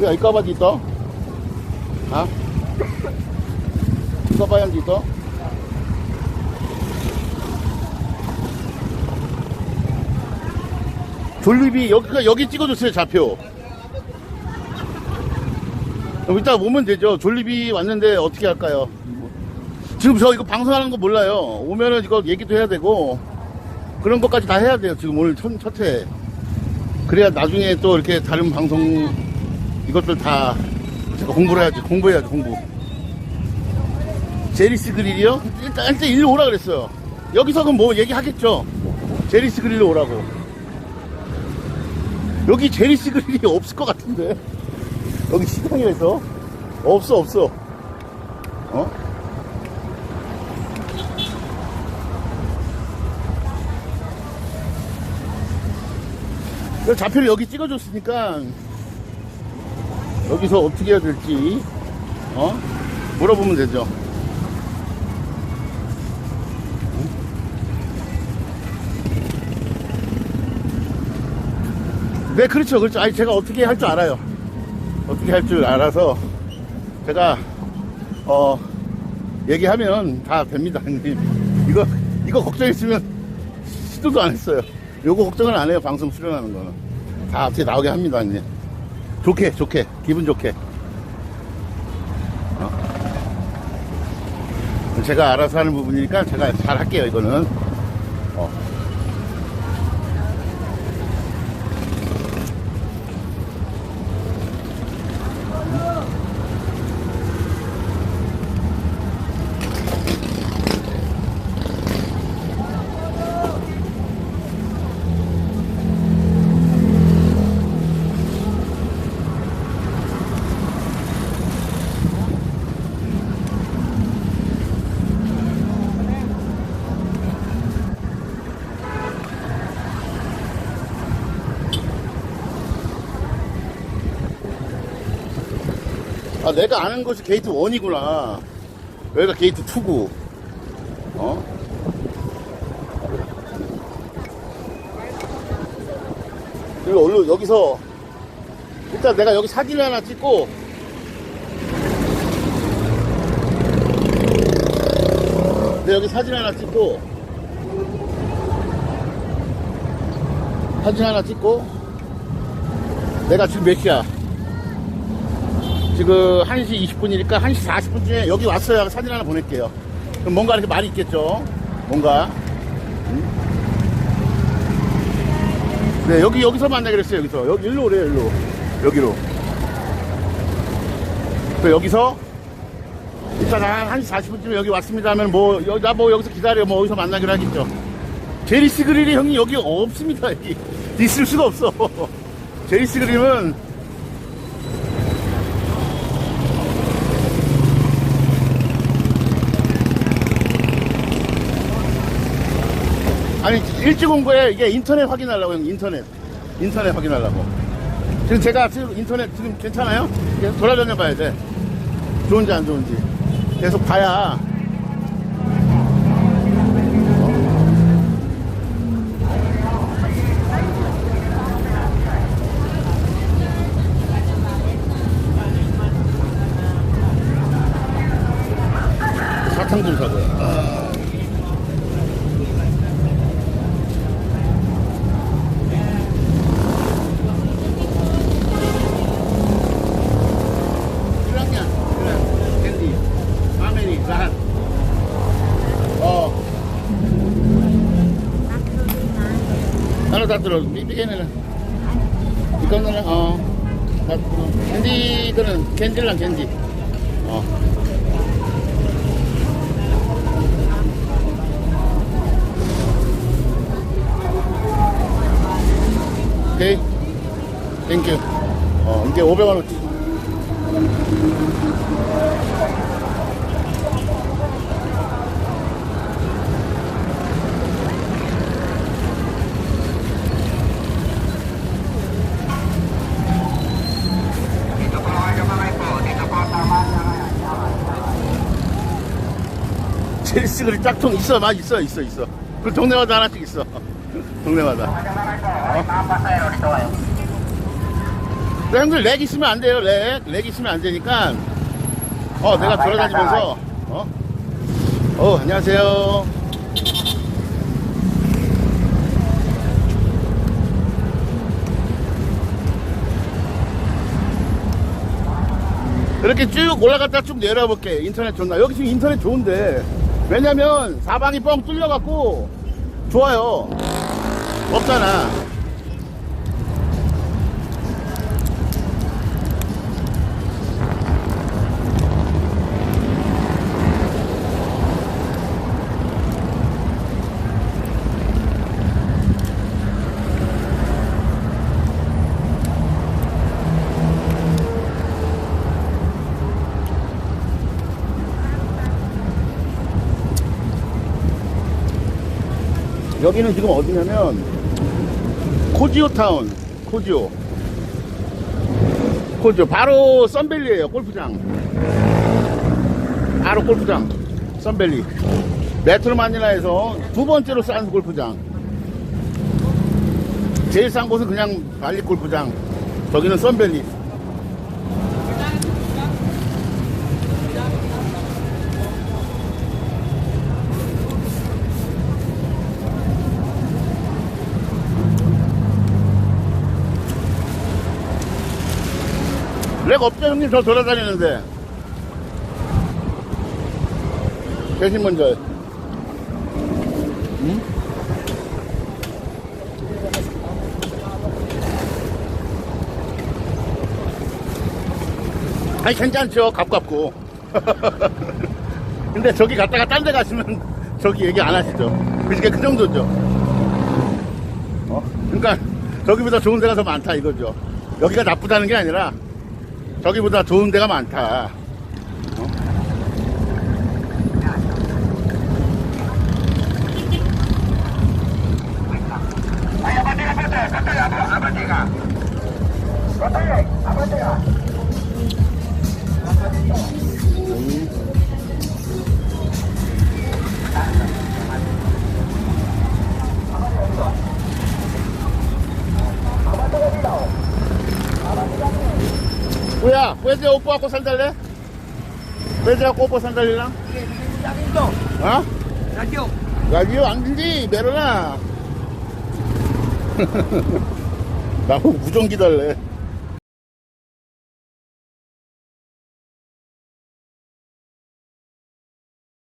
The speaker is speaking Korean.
Ikaw ba dito? Ha? Ikaw ba yan dito? 졸립이 여기, 여기 찍어주세요, 좌표. 그럼 이따가 오면 되죠. 졸립이 왔는데 어떻게 할까요? 지금 저 이거 방송하는 거 몰라요. 오면은 이거 얘기도 해야 되고, 그런 것까지 다 해야 돼요. 지금 오늘 첫, 첫 회. 그래야 나중에 또 이렇게 다른 방송, 이것들 다 제가 공부를 해야지. 공부해야지, 공부. 제리스 그릴이요? 일단, 일단 일로 오라 그랬어요. 여기서 그럼 뭐 얘기하겠죠. 제리스 그릴로 오라고. 여기 제리스 그릴이 없을 것 같은데. 여기 시장이라서. 없어, 없어. 어? 그 좌표를 여기 찍어줬으니까 여기서 어떻게 해야 될지 어? 물어보면 되죠. 네 그렇죠 그렇죠. 아니 제가 어떻게 할 줄 알아요. 어떻게 할 줄 알아서 제가 어 얘기하면 다 됩니다 형님. 이거 이거 걱정했으면 시도도 안 했어요. 요거 걱정은 안 해요 방송 출연하는 거는. 다 어떻게 나오게 합니다 형님 좋게 좋게 기분 좋게 어? 제가 알아서 하는 부분이니까 제가 잘 할게요 이거는 어. 아, 내가 아는 곳이 게이트 1이구나. 여기가 게이트 2고. 어? 그리고 얼른 여기서, 일단 내가 여기 사진을 하나 찍고, 내 여기 사진 하나 찍고, 사진 하나 찍고, 내가 지금 몇 시야? 지금 1시 20분이니까 1시 40분쯤에 여기 왔어야 사진 하나 보낼게요. 그럼 뭔가 이렇게 말이 있겠죠? 뭔가. 음? 네, 여기, 여기서 만나기로 했어요, 여기서. 여기, 일로 오래요, 일로. 여기로. 그 여기서, 일단 한 1시 40분쯤에 여기 왔습니다 하면 뭐, 여, 나뭐 여기서 기다려, 뭐 어디서 만나기로 하겠죠. 제리스 그릴이 형님 여기 없습니다, 여기. 있을 수가 없어. 제리스 그림은 아니 일찍 온 거에 이게 인터넷 확인하려고 형 인터넷. 인터넷 확인하려고. 지금 제가 지금 인터넷 지금 괜찮아요? 돌아다녀 봐야 돼. 좋은지 안 좋은지. 계속 봐야. 사탕 좀 사고요 lang. Ikaw na lang, oh. Tatlo. Candy, ganun. Candy lang, candy. Oh. Okay. Thank you. 어, 이게 500원 제리스 그리 짝퉁 있어, 맞 있어, 있어, 있어. 그 동네마다 하나씩 있어. 동네마다. 근데 형들 렉 있으면 안 돼요, 렉. 렉 있으면 안 되니까. 어, 내가 아, 돌아다니면서, 어? 어, 안녕하세요. 이렇게 쭉 올라갔다 쭉 내려볼게. 인터넷 좋나? 여기 지금 인터넷 좋은데. 왜냐면 사방이 뻥 뚫려갖고 좋아요. 없잖아. 여기는 지금 어디냐면 코지오 타운 코지오. 코지오. 바로 썬밸리에요 골프장. 바로 골프장 썬밸리. 메트로 마닐라에서 두 번째로 싼 골프장. 제일 싼 곳은 그냥 발리 골프장. 저기는 썬밸리 렉 없죠? 형님 저 돌아다니는데. 대신 먼저. 응? 아니 괜찮죠? 가깝고. 근데 저기 갔다가 딴 데 가시면 저기 얘기 안 하시죠? 그러니까 그 정도죠. 어? 그러니까 저기보다 좋은 데가 더 많다 이거죠. 여기가 나쁘다는 게 아니라 저기보다 좋은 데가 많다. Pwede upo ako sandali? Pwede ako upo sandali lang? Ito, Ha? radyo. Radio, ang hindi. Meron na. 나 무전기 달래.